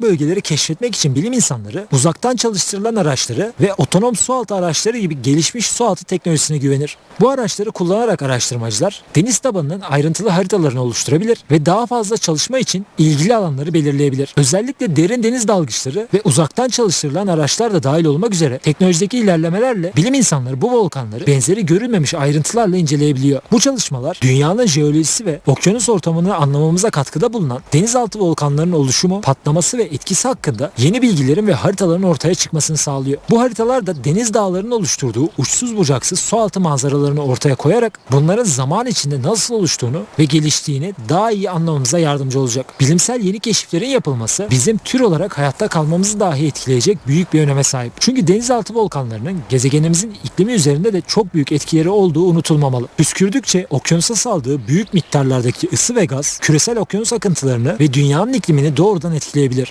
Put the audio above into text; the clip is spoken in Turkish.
bölgeleri keşfetmek için bilim insanları uzaktan çalıştırılan araçları ve otonom sualtı araçları gibi gelişmiş sualtı teknolojisine güvenir. Bu araçları kullanarak araştırmacılar deniz tabanının ayrıntılı haritalarını oluşturabilir ve daha fazla çalışma için ilgili alanları belirleyebilir. Özellikle derin deniz dalgıçları ve uzaktan çalıştırılan araçlar da dahil olmak üzere teknolojideki ilerlemelerle bilim insanları bu volkanları benzeri görülmemiş ayrıntılarla inceleyebiliyor. Bu çalışmalar dünyanın jeolojisi ve okyanus ortamını anlamamıza katkıda bulunan denizaltı volkanlarının oluşumu, patlaması ve etkisi hakkında yeni bilgilerin ve haritaların ortaya çıkmasını sağlıyor. Bu haritalar da deniz dağlarının oluşturduğu uçsuz bucaksız sualtı manzaralarını ortaya koyarak bunların zaman içinde nasıl oluştuğunu ve geliştiğini daha iyi anlamamıza yardımcı olacak. Bilimsel yeni keşiflerin yapılması bizim tür olarak hayatta kalmamızı dahi etkileyecek büyük bir öneme sahip. Çünkü denizaltı volkanlarının gezegenimizin iklimi üzerinde de çok büyük etkileri olduğu unutulmamalı. Püskürdükçe okyanusa saldığı büyük miktarlardaki ısı ve gaz küresel okyanus akıntılarını ve dünyanın iklimini doğrudan etkileyebilir.